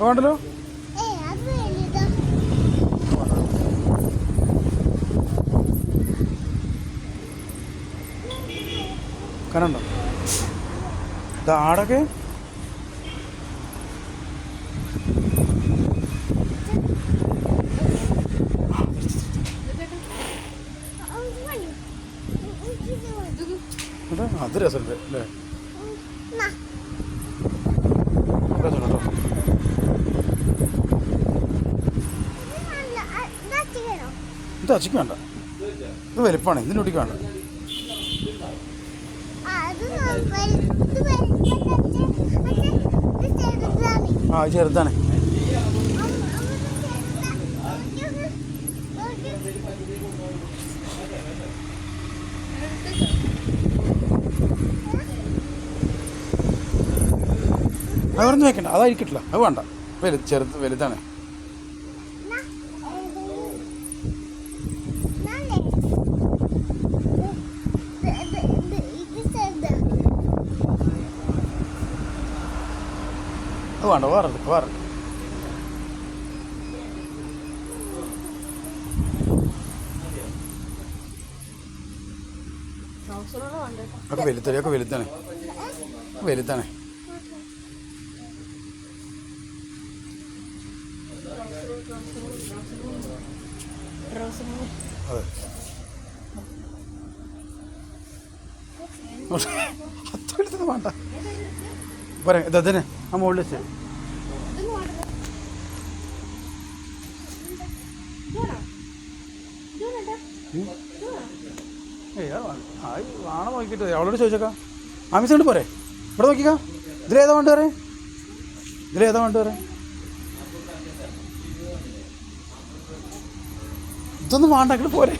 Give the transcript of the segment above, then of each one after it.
വേണ്ടല്ലോ? കനണ്ടോ ഇത് ആടൊക്കെ? അത് രസമുണ്ട് അല്ലേ നാ. രസമുണ്ട് കേട്ടോ ഇത് നല്ല ആ, ഇതാ ചെയ്യണോ? ഇത് അച്ചിക്ക് വേണ്ട ഇത് വലിപ്പമാണ് ഇതിന്റെ ഒട്ടിക്ക് വേണ്ട ആ, ചെറുതാണ്. ആ ചെറുതാണ് അമ്മ- അമ്മ ഇത് ചെറുതാ. നോക്ക്. നോക്ക്. അത് പറഞ്ഞു വെക്കണ്ട അതായിരിക്കട്ടില്ല അത് വേണ്ട വലു ചെറുത് വലുതാണ് നാ. നാലേ. ഇത് ഇത് ഇത് ഇത് ചെറുതാ. അത് വേണ്ട വേറെ എടുക്ക്, വേറെ. ഒക്കെ വലുതാണ് ഒക്കെ വലുത്തണേ വലുത്തണേ അതെ. അത്ര എടുത്തത് വേണ്ട. പോരെ ഇത് അതിന് ആ മുകളിൽ വെച്ച്. ഏയ് അത് വേണ്ട. ആ വാണ നോക്കിയിട്ട് അവളോട് ചോദിച്ചേക്കാം. ആമിസ് കൊണ്ട് പോരെ. ഇവിടെ നോക്കിക്കാ. ഇതിലേതാ വേണ്ട പറയേ. ഇതിലേതാ വേണ്ട പറയേ. ഇതൊന്നും വേണ്ട അങ്ങോട്ട് പോരെ.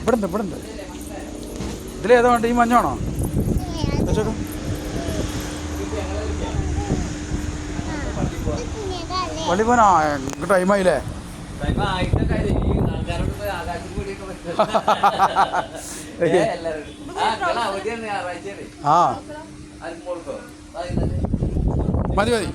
ഇവിടെ ഇവിടെ ഇതിലേതാ വേണ്ട ഈ മഞ്ഞാണോ കുഞ്ഞിതല്ലേ? വള്ളി പോനാ എനിക്ക് ടൈമായില്ലേ ആ മതി മതി.